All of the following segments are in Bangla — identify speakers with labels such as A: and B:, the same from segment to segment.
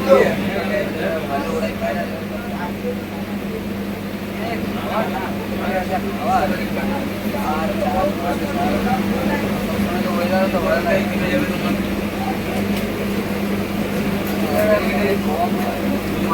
A: তো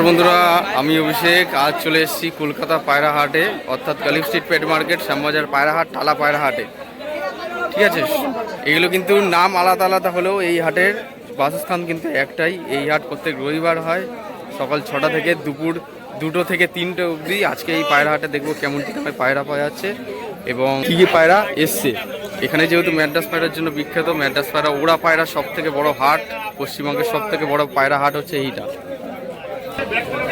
A: নমস্কার বন্ধুরা, আমি অভিষেক। আজ চলে এসেছি কলকাতা পায়রা হাটে অর্থাৎ কালিম স্ট্রিট পেট মার্কেট শ্যামবাজার পায়রা হাট টালা পায়রা হাটে ঠিক আছে? এগুলো কিন্তু নাম আলাদা আলাদা হলেও এই হাটের বাসস্থান কিন্তু একটাই। এই হাট প্রত্যেক রবিবার হয়, সকাল ছটা থেকে দুপুর দুটো থেকে তিনটে অবধি। আজকে এই পায়রা হাটে দেখব কেমন কী পায়রা পাওয়া যাচ্ছে এবং কী কী পায়রা এসছে। এখানে যেহেতু ম্যাড্রাস পায়রার জন্য বিখ্যাত, ম্যাড্রাস পায়রা ওড়া পায়রা সব থেকে বড় হাট, পশ্চিমবঙ্গের সব থেকে বড় পায়রা হাট হচ্ছে এইটা।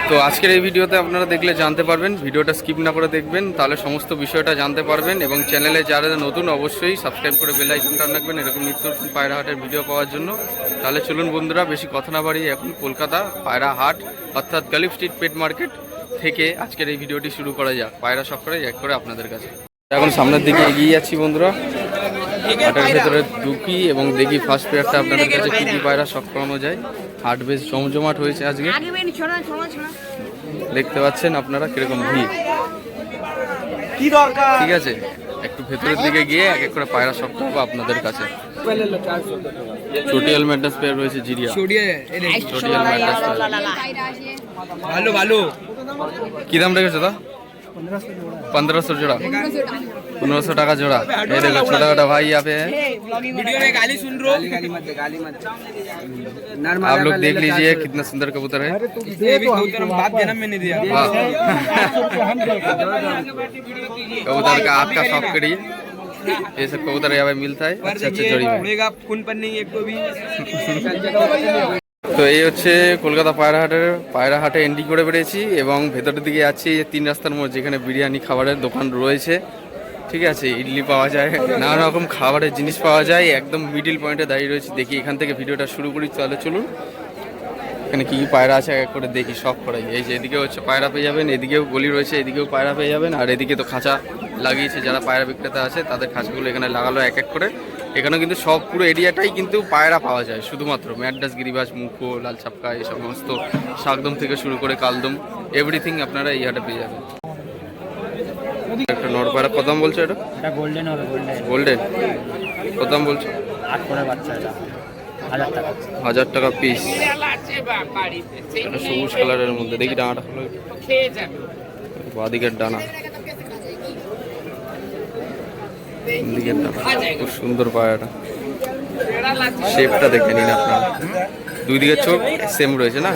A: তো আজকের এই ভিডিওতে আপনারা দেখলে জানতে পারবেন, ভিডিওটা স্কিপ না করে দেখবেন, তাহলে সমস্ত বিষয়টা জানতে পারবেন এবং চ্যানেলে যারা নতুন অবশ্যই সাবস্ক্রাইব করে বেল আইকনটা রাখবেন, এরকম নিত্য নতুন পায়রা হাটের ভিডিও পাওয়ার জন্য। তাহলে চলুন বন্ধুরা, বেশি কথা না বাড়িয়ে এখন কলকাতা পায়রা হাট, অর্থাৎ গালিফ স্ট্রিট পেট মার্কেট থেকে আজকের এই ভিডিওটি শুরু করা যাক। পায়রা সব করে এক করে আপনাদের কাছে। এখন সামনের দিকে এগিয়ে যাচ্ছি বন্ধুরা। হাটের ভেতরে ঢুকি এবং দেখি ফার্স্ট পেয়ারটা আপনাদের কাছে কী কী পায়রা শখ করানো যায়। হাট বেশ জমজমাট হয়েছে আজকে। দেখতে পাচ্ছেন আপনারা কীরকম ভিড়। ঠিক আছে একটু ভেতরের দিকে গিয়ে এক এক করে পায়রা সব পাবো আপনাদের কাছে। চটিয়াল ম্যাড্রাস পেয়ার রয়েছে জিরিয়া। চটিয়াল ম্যাড্রাস
B: ভালো ভালো।
A: কি দাম রেখেছে দা পনেরোশো জোড়া। पंद्रह सौ टाका जोड़ा ये देखो छोटा छोटा भाई यहाँ पे है
B: वीडियो में गाली सुन रहे हो गाली मत गाली मत
A: आप लोग देख लीजिए कितना सुंदर कबूतर है
B: ये भी कबूतर हम बाप जन्म में नहीं दिया
A: वाह। कबूतर का आँख का शौक करिए ये सब कबूतर यहाँ पे मिलता है
B: पर
A: अच्छे अच्छे जोड़ी
B: देखिए
A: में
B: उड़ेगा खून पर नहीं एक को भी
A: তো এই হচ্ছে কলকাতা পায়রা হাটের পায়রা হাটে এন্ট্রি করে বেরিয়েছি এবং ভেতরের দিকে যাচ্ছি এই যে তিন রাস্তার মোড় যেখানে বিরিয়ানি খাবারের দোকান রয়েছে ঠিক আছে, ইডলি পাওয়া যায়, নানা রকম খাবারের জিনিস পাওয়া যায়, একদম মিডিল পয়েন্টে দাঁড়িয়ে রয়েছি, দেখি এখান থেকে ভিডিওটা শুরু করি তাহলে চলুন। এখানে কি কি পায়রা আছে, এক করে দেখি, সব করাই। এই যে এদিকে হচ্ছে পায়রা পেয়ে যাবেন, এদিকেও গলি রয়েছে, এদিকেও পায়রা পেয়ে যাবেন, আর এদিকে তো খাঁচা লাগিয়েছে, যারা পায়রা বিক্রেতা আছে, তাদের খাঁচাগুলো এখানে লাগালো এক এক করে। এখানেও কিন্তু সব পুরো এরিয়াটাই কিন্তু পায়রা পাওয়া যায়, শুধুমাত্র ম্যাড্রাস গিরিবাস মুখো, লাল ছাপকা, এই সমস্ত শাকদম থেকে শুরু করে কালদম এভরিথিং আপনারা এই হাটে পেয়ে যাবেন। একটা পায়রা কত দাম বলছো এটা?
C: এটা গোল্ডেন হবে গোল্ডেন
A: গোল্ডেন কত দাম বলছো?
C: আট করে বাচ্চা এটা। হাজার টাকা।
A: পিস এটা সবুজ কালারের মধ্যে। দেখি ডানাটা হলো বাদিকের ডানা। দিকের ডানা। খুব সুন্দর পায়রাটা শেপটা দেখে নিন আপনারা। দুই দিকের চোখ সেম রয়েছে না?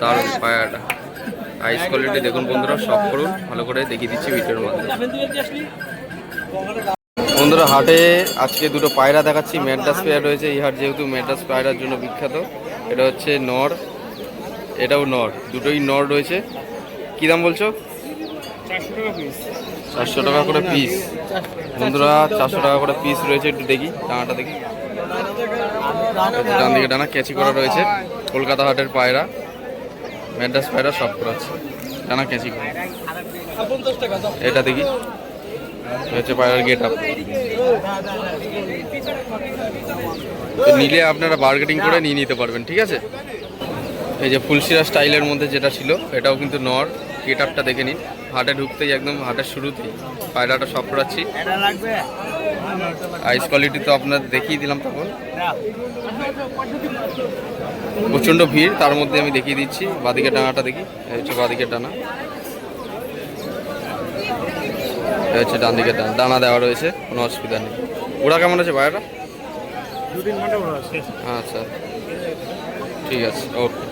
A: তার পায়রাটা আইস কোয়ালিটি দেখুন বন্ধুরা সব করুন, ভালো করে দেখিয়ে দিচ্ছি ভিডিওর মধ্যে। বন্ধুরা, হাটে আজকে দুটো পায়রা দেখাচ্ছি, ম্যাড্রাস পেয়ার রয়েছে, এই হাট যেহেতু ম্যাড্রাস পায়রার জন্য বিখ্যাত, এটা হচ্ছে নর, এটাও নর, দুটোই নর রয়েছে। কি দাম বলছো? চারশো টাকা করে পিস বন্ধুরা, চারশো টাকা করে পিস রয়েছে, একটু দেখি, ডানাটা দেখি। ডান দিকে ডানা, ক্যাচি করা রয়েছে, কলকাতা হাটের পায়রা। ম্যাড্রাস পায়রা সব করা আছে ডানা ক্যাচি করা এটা দেখি। হচ্ছে পায়রার গেট আপ নিলে আপনারা বার্গেটিং করে নিয়ে নিতে পারবেন, ঠিক আছে? এই যে ফুলশিরা স্টাইলের মধ্যে যেটা ছিল, এটাও কিন্তু নর। গেট আপটা দেখে নিন। হাটে ঢুকতেই একদম হাটের শুরুতেই পায়রাটা সব করাচ্ছি। আইস কোয়ালিটি তো আপনার দেখিয়ে দিলাম তখন। প্রচণ্ড ভিড় তার মধ্যে আমি দেখিয়ে দিচ্ছি বাদিকের ডানাটা দেখি হচ্ছে বাদিকের ডানা। হচ্ছে ডান দিকের ডানা ডানা দেওয়া রয়েছে কোনো অসুবিধা নেই। ওরা কেমন আছে বাইরেটা আচ্ছা ঠিক আছে ওকে।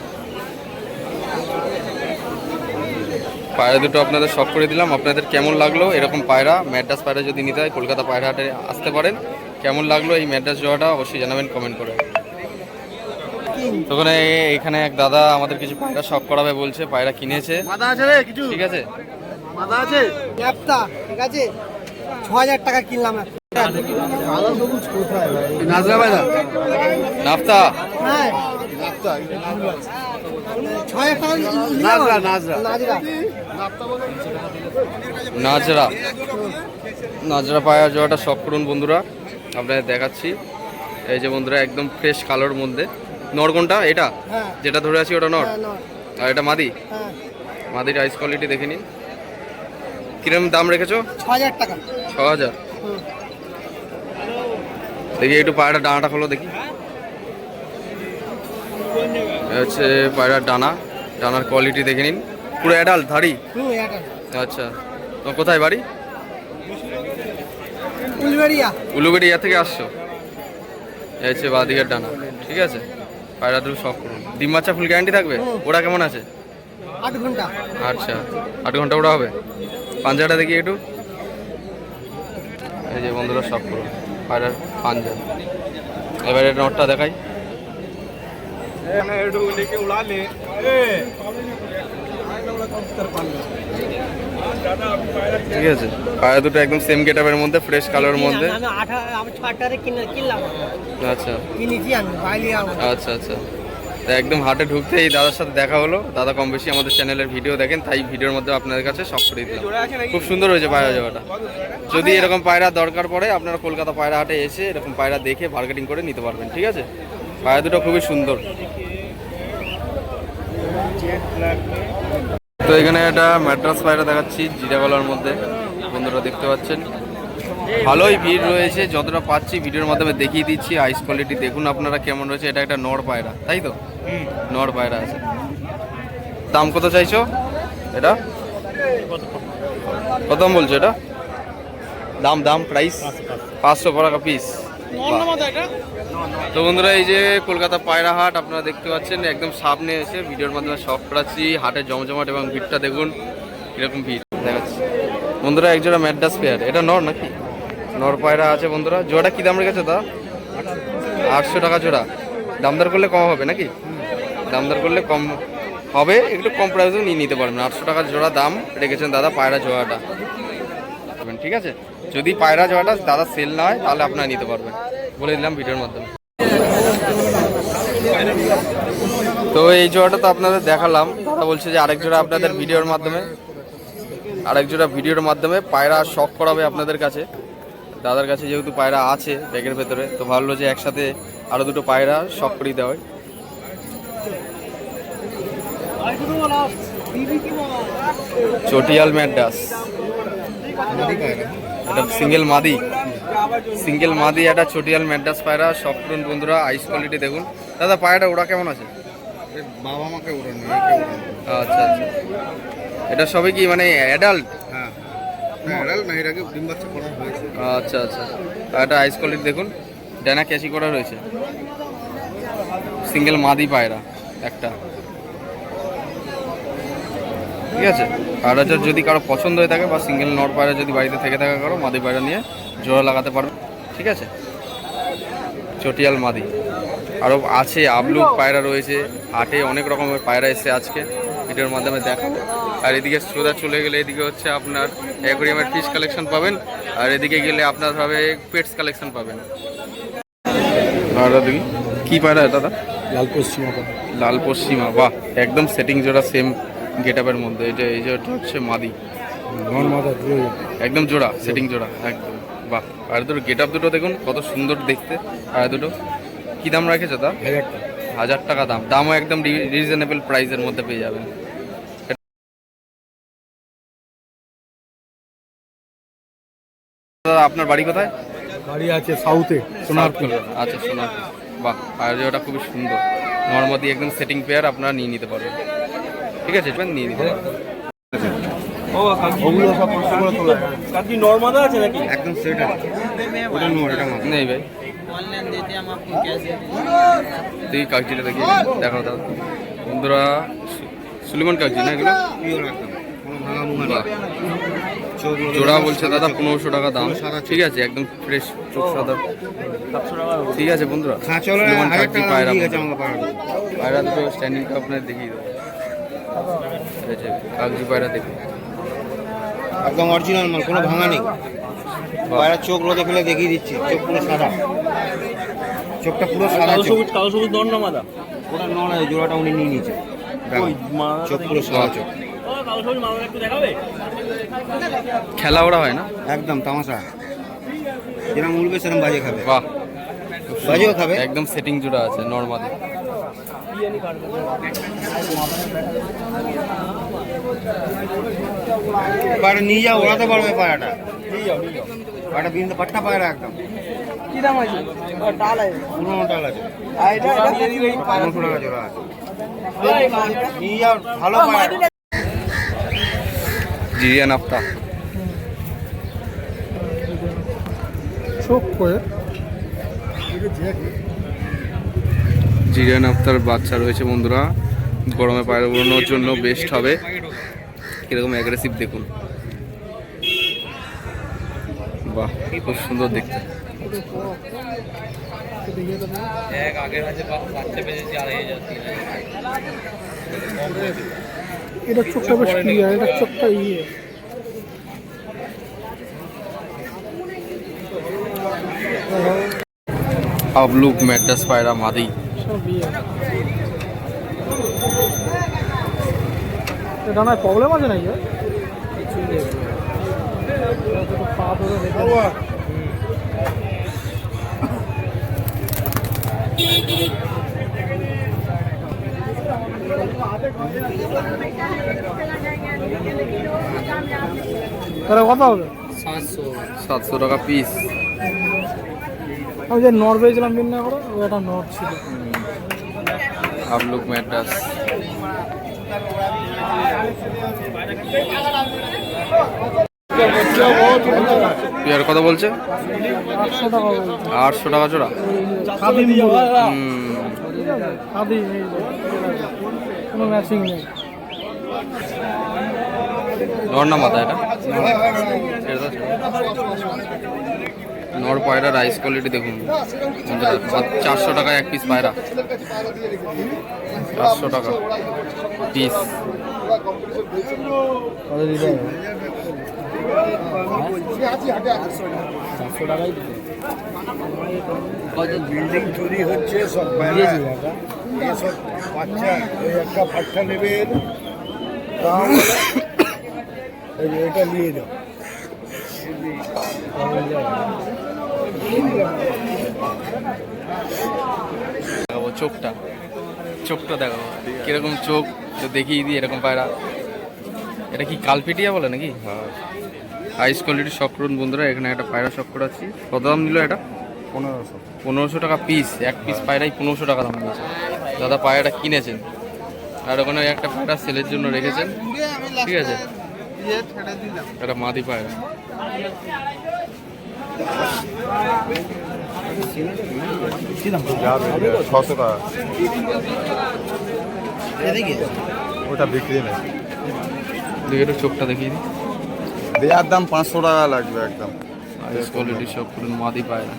A: পায়রা দুটো আপনাদের শখ করে দিলাম আপনাদের কেমন লাগল? এরকম পায়রা ম্যাড্রাস পায়রা যদি নিতে হয় কলকাতা পায়রা হাটে আসতে পারেন। কেমন লাগল এই ম্যাড্রাস জোড়াটা? অবশ্যই জানাবেন কমেন্ট করে। তখন এখানে এক দাদা আমাদের কিছু পায়রা শখ করাবে বলছে পায়রা কিনেছে।
D: মাথা আছে রে কিছু?
A: ঠিক আছে?
D: আছে?
E: ঠিক আছে? ছ হাজার টাকা কিনলাম
A: নাফতা?
E: হ্যাঁ।
D: নাজরা নাজরা।
E: নাজরা।
A: নাজরা। নাজরা পায়রা জোড়াটা শখ করুন বন্ধুরা। আপনাদের দেখাচ্ছি। এই যে বন্ধুরা একদম ফ্রেশ কালোর মধ্যে। নর কোনটা? এটা?
E: হ্যাঁ।
A: যেটা ধরে আছি ওটা নর?
E: হ্যাঁ
A: আর এটা মাদি?
E: হ্যাঁ।
A: মাদির আইস কোয়ালিটি দেখে নিন। কিরম দাম রেখেছো?
E: ছ হাজার টাকা।
A: ছ হাজার। দেখি একটু পায়রার ডানাটা খোলো দেখি। হচ্ছে পায়রার ডানা। ডানার কোয়ালিটি দেখে নিন। পুরো অ্যাডাল্ট ধাড়ি? আচ্ছা। তোমার কোথায় বাড়ি?
E: উলবেড়িয়া।
A: উলুবেড়িয়া থেকে আসছো? এই হচ্ছে বাদিকের ডানা। ঠিক আছে? পায়রা দুটো সব করুন। ডিম বাচ্চা ফুল গ্যারান্টি থাকবে? ওরা কেমন আছে?
E: আট ঘণ্টা।
A: আচ্ছা। আট ঘণ্টা ওরা হবে? পাঞ্জাটা দেখি একটু। এই যে বন্ধুরা সব করুন। পায়রার পাঞ্জা। এবারে নটটা দেখাই। ঠিক আছে। পায়রা দুটো একদম সেম গেটআপের মধ্যে ফ্রেশ কালারের মধ্যে।
E: আমি আঠা আমি কিনলাম।
A: আচ্ছা।
E: কিনেছি আমি বাইরে
A: আচ্ছা আচ্ছা। একদম হাটে ঢুকতে এই দাদার সাথে দেখা হলো। দাদা কম বেশি আমাদের চ্যানেলের ভিডিও দেখেন তাই ভিডিওর মধ্যে আপনাদের কাছে সব করে দিলাম। খুব সুন্দর হয়েছে পায়রা যাওয়াটা। যদি এরকম পায়রা দরকার পড়ে আপনারা কলকাতা পায়রা হাটে এসে এরকম পায়রা দেখে মার্কেটিং করে নিতে পারবেন ঠিক আছে? পায়রা দুটো খুবই সুন্দর। তো এখানে একটা ম্যাড্রাস পায়রা দেখাচ্ছি জিরাগলার মধ্যে। বন্ধুরা দেখতে পাচ্ছেন। ভালোই ভিড় রয়েছে, যতটা পাচ্ছি ভিডিওর মাধ্যমে দেখিয়ে দিচ্ছি আইস কোয়ালিটি দেখুন আপনারা কেমন রয়েছে। এটা একটা নর পায়রা, তাই তো? নর পায়রা আছে। দাম কত চাইছো? এটা? কত বলছো এটা? দাম দাম প্রাইস পাঁচশো টাকা পিস তো বন্ধুরা, এই যে কলকাতা পায়রা হাট, আপনারা দেখতে পাচ্ছেন, একদম সামনে এসে ভিডিওর মাধ্যমে সব করাচ্ছি। হাটের জমজমাট এবং ভিড়টা দেখুন এরকম ভিড় দেখাচ্ছি। বন্ধুরা, একজোড়া ম্যাডাস পেয়ার, এটা নর নাকি? নর পায়রা আছে বন্ধুরা। জোড়া কি দাম রেখেছে তা? আটশো টাকা জোড়া। দামদার করলে কম হবে নাকি? দামদার করলে কম হবে, একটু কম প্রাইসেও নিয়ে নিতে পারবেন। আটশো টাকা জোড়া দাম রেখেছেন দাদা, পায়রা জোড়াটা। ঠিক আছে? যদি পায়রা জোড়াটা দাদা সেল না হয়, তাহলে আপনারা নিতে পারবেন। বলে দিলাম ভিডিওর মাধ্যমে। তো এই জোড়াটা তো আপনাদের দেখালাম। দাদা বলছে যে আরেক জোড়া আপনাদের ভিডিওর মাধ্যমে। আরেক জোড়া ভিডিওর মাধ্যমে পায়রা শখ করাবে আপনাদের কাছে। দাদার কাছে যেহেতু পায়রা আছে ব্যাগের ভেতরে, তো ভাবলো যে একসাথে আরও দুটো পায়রা শখ করিয়ে দেওয়া হয়। চটিয়াল ম্যাডাস এটা সিঙ্গেল মাদি। সিঙ্গেল মাদি একটা চটিয়াল ম্যাডাস পায়রা সব করুন বন্ধুরা আইস কোয়ালিটি দেখুন। দাদা পায়রাটা ওরা কেমন আছে?
D: বাবা মাকে উড়ানো
A: আচ্ছা আচ্ছা। এটা সবই কি মানে অ্যাডাল্ট
D: হ্যাঁ। হয়েছে।
A: আচ্ছা আচ্ছা। একটা আইস কোয়ালিটি দেখুন ডানা ক্যাচি করা রয়েছে। সিঙ্গেল মাদি পায়রা একটা। ঠিক আছে? পায়রা জোড় যদি কারও পছন্দ হয়ে থাকে বা সিঙ্গেল নট পায়রা যদি বাড়িতে থেকে থাকা কারও মাদি পায়রা নিয়ে জোড়া লাগাতে পারবে। ঠিক আছে? চটিয়াল মাদি। আরও আছে আবলুক পায়রা রয়েছে। হাটে অনেক রকমের পায়রা এসে আজকে। ভিডিওর মাধ্যমে দেখাবো। আর এদিকে সোজা চলে গেলে এদিকে হচ্ছে আপনার অ্যাকোরিয়ামের ফিশ কালেকশন পাবেন। আর এদিকে গেলে আপনার হবে পেটস কালেকশন পাবেন। আর দেখি কি পায়রা দাদা?
D: লাল পশ্চিমা
A: লাল পশ্চিমা। বাহ! একদম সেটিং জোড়া সেম গেট আপের মধ্যে এটা এই যে হচ্ছে মাদি। একদম জোড়া সেটিং জোড়া একদম। বাহ আর দুটো গেট আপ দুটো দেখুন কত সুন্দর দেখতে। আর দুটো কি দাম রাখেছো তা?
D: হাজার টাকা।
A: দাম। দামও একদম রিজনেবল প্রাইসের মধ্যে পেয়ে যাবেন। দাদা আপনার বাড়ি কোথায়?
D: বাড়ি আছে সাউথে
A: সোনারপুর। আচ্ছা সোনারপুর। বাহ আর ওটা খুবই সুন্দর। নর্মাদি একদম সেটিং পেয়ার আপনারা নিয়ে নিতে পারবেন। ঠিক আছে এবার নিয়ে নিতে
D: ওগুলো সব কষ্ট করে তোলা।
B: কাকি নর্মাদা আছে নাকি?
D: একদম সেট আছে। ওটা নোর এটা মাছ
A: নেই ভাই। কাগজিটা দেখি দাও বন্ধুরা সুলিমান কাগজি না এগুলো? জোড়া বলছে দাদা পনেরোশো টাকা দাম।
D: সাদা
A: ঠিক আছে একদম ফ্রেশ চোখ সাদা। ঠিক আছে বন্ধুরা। পায়রা দুটো স্ট্যান্ডিংটা আপনার দেখিয়ে দেবো। কাগজি পায়রা দেখুন।
D: একদম অরিজিনাল মাল কোনো ভাঙা নেই। পায়রা চোখ রোদে ফেলে দেখিয়ে দিচ্ছি চোখ পুরো সাদা। চোখটা পুরো সাদা চোখ।
B: কালো সবুজ নর্মাদা
D: ওটা নয় জোড়াটা উনি নিয়ে নিয়েছে। চোখ পুরো সাদা চোখ।
B: সবুজ মাদা
A: খেলা ওরা হয় না?
D: একদম তামাশা। যেরকম উঠবে সেরকম বাজে খাবে।
A: বাহ।
D: বাজিও খাবে।
A: একদম সেটিং জোড়া আছে নর্মালি
D: পায়রা নিয়ে যাও ওড়াতে পারবে পায়রাটা। পায়রাটা বিন্দু পাট্টা পায়রা একদম।
E: কি দাম আছে? ডাল আছে।
D: পুরোনো ডাল আছে।
E: আর এটা এটা
D: পনেরোশো টাকা জোড়া আছে। নিয়ে যাও ভালো পায়রা।
A: জিরিয়ান আফতা।
E: চোখ করে।
A: জিরিয়ান আফতার বাচ্চা রয়েছে বন্ধুরা। গরমে পায়রা উড়ানোর জন্য বেস্ট হবে। কীরকম অ্যাগ্রেসিভ দেখুন। বাহ খুব সুন্দর দেখতে।
E: এটা চোখটা বেশ ক্লিয়ার এটা চোখটা ইয়ে।
A: আবলুক ম্যাডাস পায়রা মাদি
E: সব ইয়ে এটা নয় প্রবলেম আছে নাকি? পা ধরে কত হবে?
A: সাতশো টাকা পিস
E: আমি যে নর পেয়েছিলাম দিন না করে ওটা নর ছিল।
A: আবলুক ম্যাডাস পেয়ার কত বলছে?
E: আটশো টাকা
A: আটশো টাকা জোড়া।
E: কোনো ম্যাচিং নেই।
A: নর না। মাথা এটা। নর পায়রা রাইস কোয়ালিটি দেখুন। চারশো টাকা এক পিস পায়রা। চারশো টাকা পিস
D: বিল্ডিং তৈরি হচ্ছে, সব বাচ্চা একটা এটা নিয়ে যাও।
A: দেখাবো চোখটা। চোখটা দেখাবো। কীরকম চোখ তো দেখিয়ে দিই এরকম পায়রা। এটা কি কালপিটিয়া বলে নাকি? হাইস কোয়ালিটির শক্রন বন্ধুরা এখানে একটা পায়রা শখ করাচ্ছি। কত দাম নিল এটা?
D: পনেরোশো।
A: পনেরোশো টাকা পিস এক পিস পায়রাই পনেরোশো টাকা দাম নিয়েছে। দাদা পায়রাটা কিনেছেন? আর ওখানে একটা পায়রা সেলের জন্য রেখেছেন। ঠিক আছে? একটা মাদি পায়রা।
D: ছশো টাকা ওটা বিক্রি নেই।
A: দেখে একটু চোখটা দেখিয়ে দিই।
D: দেওয়ার দাম পাঁচশো টাকা লাগবে একদম।
A: হাইস কোয়ালিটির শক্রন মাদি পায়রা।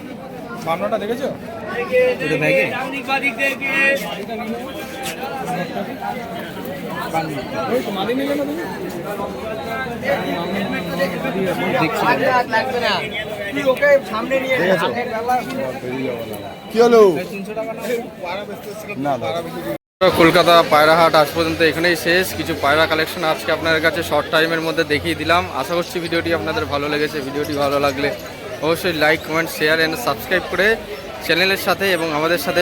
D: কি হলো? না
A: কলকাতা পায়রা হাট আজ পর্যন্ত এখানেই শেষ। কিছু পায়রা কালেকশন আজকে আপনাদের কাছে শর্ট টাইমের মধ্যে দেখিয়ে দিলাম। আশা করছি ভিডিওটি আপনাদের ভালো লেগেছে। ভিডিওটি ভালো লাগলে অবশ্যই like comment share and subscribe করে চ্যানেলের সাথে এবং আমাদের সাথে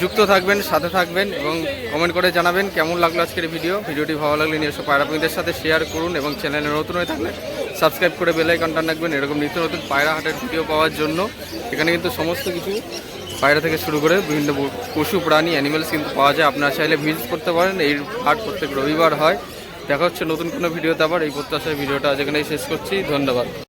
A: যুক্ত থাকবেন সাথে থাকবেন এবং কমেন্ট করে জানাবেন কেমন লাগল আজকের ভিডিও ভিডিওটি ভালো লাগলে নিয়ে এসে পায়রা সাথে শেয়ার করুন এবং চ্যানেলে নতুন হয়ে থাকলে সাবস্ক্রাইব করে বেল আইকনটা রাখবেন এরকম নিত্য নতুন পায়রা হাটের ভিডিও পাওয়ার জন্য। এখানে কিন্তু সমস্ত কিছু পায়রা থেকে শুরু করে বিভিন্ন পশু, প্রাণী অ্যানিমেলস কিন্তু পাওয়া যায়। আপনারা চাইলে ভিজিট করতে পারেন। এই হাট প্রত্যেক রবিবার হয়। দেখা হচ্ছে নতুন কোনো ভিডিওতে আবার। এই প্রত্যাশায় ভিডিওটা আজ এখানেই শেষ করছি। ধন্যবাদ।